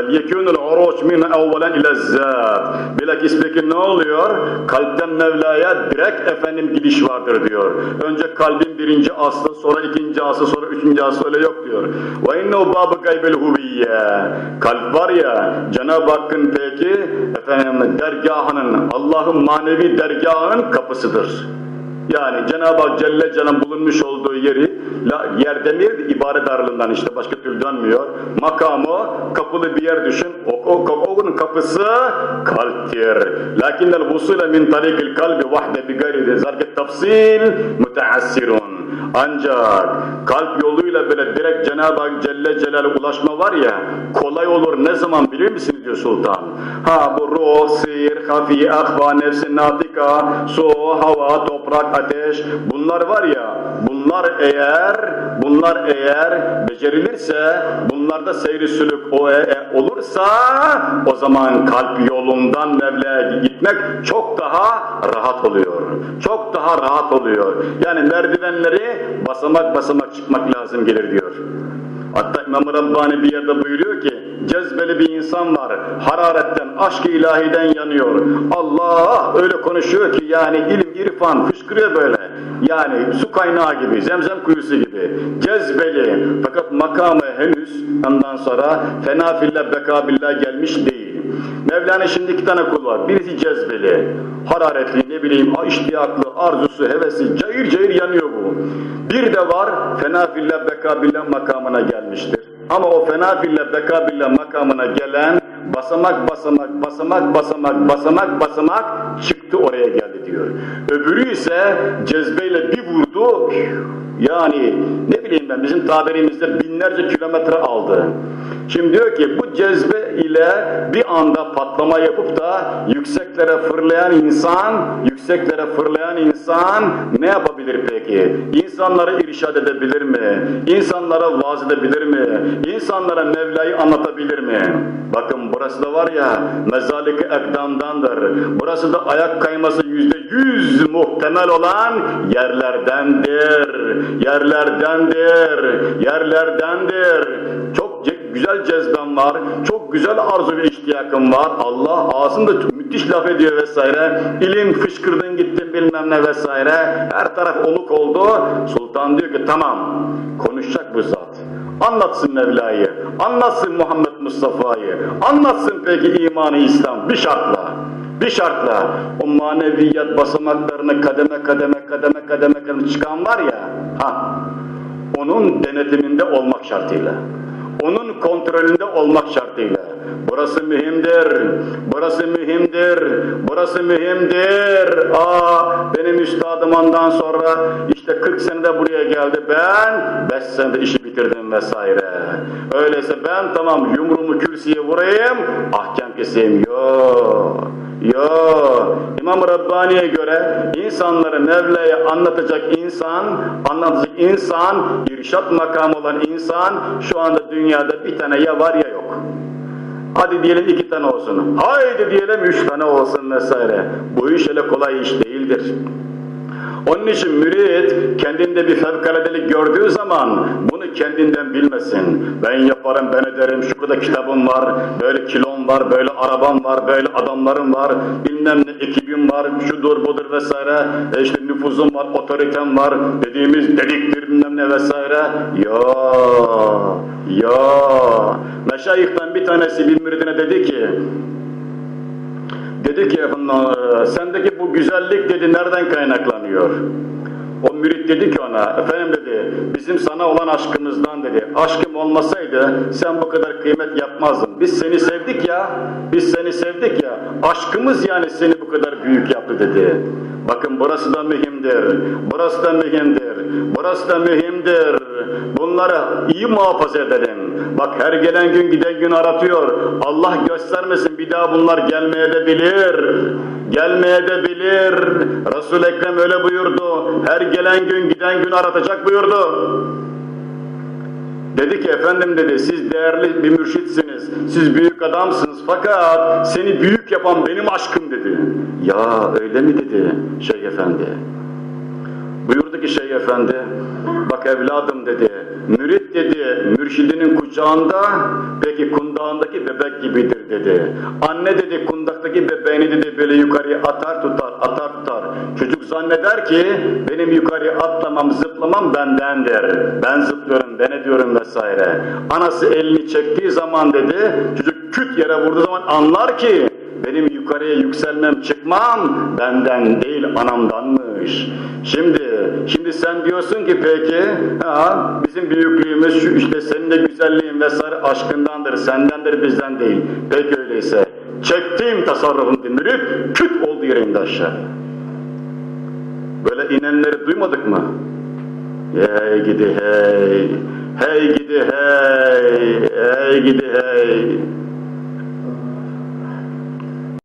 فَلْيَكُنُ الْعُرُوشْ مِنْ اَوَّلًا اِلَى الزَّاتِ Bilakis peki ne oluyor? Kalpten Mevla'ya direkt efendim gidiş vardır diyor. Önce kalbin birinci aslı, sonra ikinci aslı, sonra üçüncü aslı öyle yok diyor. وَاِنَّهُ بَابُ قَيْبِ الْهُوِيَّةِ Kalp var ya, Cenab-ı Hakk'ın peki efendim dergahının, Allah'ın manevi dergahının kapısıdır. Yani Cenab-ı Hak Celle Celle'nin bulunmuş olduğu yeri yer demir ibaret darlığından işte başka türlü dönmüyor. Makamı kapılı bir yer düşün. O, o, o- onun kapısı kalptir. Lakinnel vusule min tarikil kalbi vahde bi gayri zalike tafsil müteassirun. Ancak kalp yoluyla böyle direkt Cenab-ı Hak Celle Celal'e ulaşma var ya kolay olur ne zaman bilir misiniz diyor sultan. Ha bu ruh, sihir, hafi, ahva, nefsi, natika, su, hava, toprak, ateş bunlar var ya bunlar eğer bunlar eğer becerilirse bunlarda seyri sülük o e, e, olursa o zaman kalp yolundan Mevla'ya gitmek çok daha rahat oluyor. Çok daha rahat oluyor. Yani merdivenleri basamak basamak çıkmak lazım gelir diyor. Hatta İmam-ı Rabbani bir yerde buyuruyor ki cezbeli bir insan var hararetten aşk-ı ilahiden yanıyor Allah öyle konuşuyor ki yani ilim irfan fışkırıyor böyle yani su kaynağı gibi zemzem kuyusu gibi cezbeli fakat makamı henüz ondan sonra fena fillah beka billah gelmiş değil Mevlana şimdi iki tane kul var. Birisi cezbeli, hararetli, ne bileyim iştiyaklı, arzusu, hevesi, cayır. Bir de var, fena fillah beka billah makamına gelmiştir. Ama o fena fillah beka billah makamına gelen basamak basamak basamak basamak basamak basamak çıktı oraya geldi diyor. Öbürü ise cezbeyle bir vurdu, yani ne bileyim ben bizim tabirimizde binlerce kilometre aldı. Şimdi diyor ki bu cezbe ile bir anda patlama yapıp da yükseklere fırlayan insan, yükseklere fırlayan insan ne yapabilir peki? İnsanlara irşad edebilir mi? İnsanlara vaaz edebilir mi? İnsanlara Mevla'yı anlatabilir mi? Bakın burası da var ya mezalik ekdamdandır. Burası da ayak kayması yüzde yüz muhtemel olan yerlerdendir. Yerlerdendir. Yerlerdendir. Çok güzel cezbem var, çok güzel arzu ve iştiyakım var. Allah ağzında müthiş laf ediyor vesaire. İlim fışkırdın gittin bilmem ne vesaire. Her taraf oluk oldu. Sultan diyor ki tamam konuşacak bu zat. Anlatsın Mevla'yı, anlatsın Muhammed Mustafa'yı, anlatsın peki imanı İslam bir şartla. Bir şartla o maneviyat basamaklarını kademe kademe kademe kademe kademe çıkan var ya, ha, onun denetiminde olmak şartıyla kontrolünde olmak şartıyla. Burası mühimdir, burası mühimdir, burası mühimdir. Aa, benim üstadım ondan sonra işte 40 senede buraya geldi. Ben 5 senede işi bitirdim vesaire. Öyleyse ben tamam yumruğumu kürsüye vurayım, ahkam keseyim. Yok. Yo, İmam Rabbani'ye göre insanları Mevla'ya anlatacak insan, anlatacak insan, irşat makamı olan insan şu anda dünyada bir tane ya var ya yok. Hadi diyelim iki tane olsun. Haydi diyelim üç tane olsun vesaire. Bu iş öyle kolay iş değildir. Onun için mürit kendinde bir fevkaladelik gördüğü zaman kendinden bilmesin. Ben yaparım, ben ederim, şu kadar kitabım var, böyle kilom var, böyle arabam var, böyle adamlarım var, bilmem ne ekibim var, şudur budur vesaire, e işte nüfuzum var, otoritem var, dediğimiz dediktir bilmem ne vesaire. Ya, ya. Meşayihten bir tanesi bir müridine dedi ki, Dedi ki efendim, "Aa, sendeki bu güzellik dedi nereden kaynaklanıyor? O mürit dedi ki ona, efendim dedi, bizim sana olan aşkımızdan dedi. Aşkım olmasaydı sen bu kadar kıymet yapmazdın. Biz seni sevdik ya, biz seni sevdik ya. Aşkımız yani seni bu kadar büyük yaptı dedi. Bakın burası da mühimdir, burası da mühimdir, burası da mühimdir. Bunları iyi muhafaza edelim. Bak her gelen gün giden gün aratıyor. Allah göstermesin bir daha bunlar gelmeye de bilir. Gelmeye de bilir. Resul-i Ekrem öyle buyurdu. Her gelen gün giden gün aratacak buyurdu. Dedi ki efendim dedi siz değerli bir mürşitsiniz, siz büyük adamsınız fakat seni büyük yapan benim aşkım dedi. Ya öyle mi dedi Şeyh Efendi? Buyurdu ki şey efendi, bak evladım dedi, mürit dedi, mürşidinin kucağında, peki kundağındaki bebek gibidir dedi. Anne dedi, kundaktaki bebeğini dedi böyle yukarıya atar tutar, atar tutar. Çocuk zanneder ki benim yukarıya atlamam, zıplamam bendendir. Ben zıplıyorum, ben ediyorum vesaire. Anası elini çektiği zaman dedi, çocuk küt yere vurduğu zaman anlar ki benim yukarıya yükselmem, çıkmam benden değil anamdanmış. Şimdi, şimdi sen diyorsun ki peki, ha, bizim büyüklüğümüz şu işte senin de güzelliğin vesaire aşkındandır, sendendir bizden değil. Peki öyleyse, çektiğim tasarrufun dimürük küt oldu yere indi aşağı. Böyle inenleri duymadık mı? Hey gidi hey, hey gidi hey, hey gidi hey.